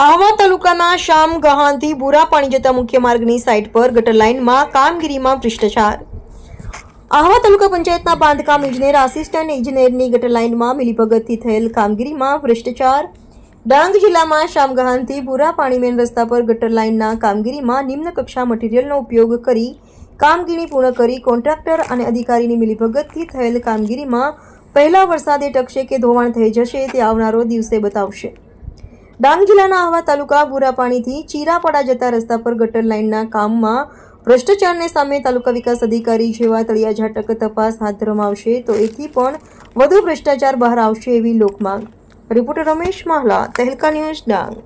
આહવા તાલુકાના શામ ગહાનથી બુરા પાણી જતા મુખ્ય માર્ગની સાઇટ પર ગટર લાઇનમાં કામગીરીમાં ભ્રષ્ટાચાર. આહવા તાલુકા પંચાયતના બાંધકામ ઇજનેર આસિસ્ટન્ટ ઇજનેરની ગટર લાઇનમાં મિલીભગતથી થયેલ કામગીરીમાં ભ્રષ્ટાચાર. ડાંગ જિલ્લામાં શામગહાનથી બુરા પાણી મેન રસ્તા પર ગટર લાઇનના કામગીરીમાં નિમ્ન કક્ષા મટીરીયલનો ઉપયોગ કરી કામગીરી પૂર્ણ કરી કોન્ટ્રાક્ટર અને અધિકારીની મિલીભગતથી થયેલ કામગીરીમાં પહેલા વરસાદે ટકશે કે ધોવાણ થઈ જશે તે આવનારો દિવસે બતાવશે. ડાંગ જિલ્લાના આહવા તાલુકા બુરાપાણીથી ચીરાપાડા જતા રસ્તા પર ગટર લાઇનના કામમાં ભ્રષ્ટાચારને સામે તાલુકા વિકાસ અધિકારી જેવા તળિયા ઝાટક તપાસ હાથ ધરવામાં આવશે તો એથી પણ વધુ ભ્રષ્ટાચાર બહાર આવશે એવી લોકમાંગ. Reporter Ramesh Mahla, Tehelka news Dang.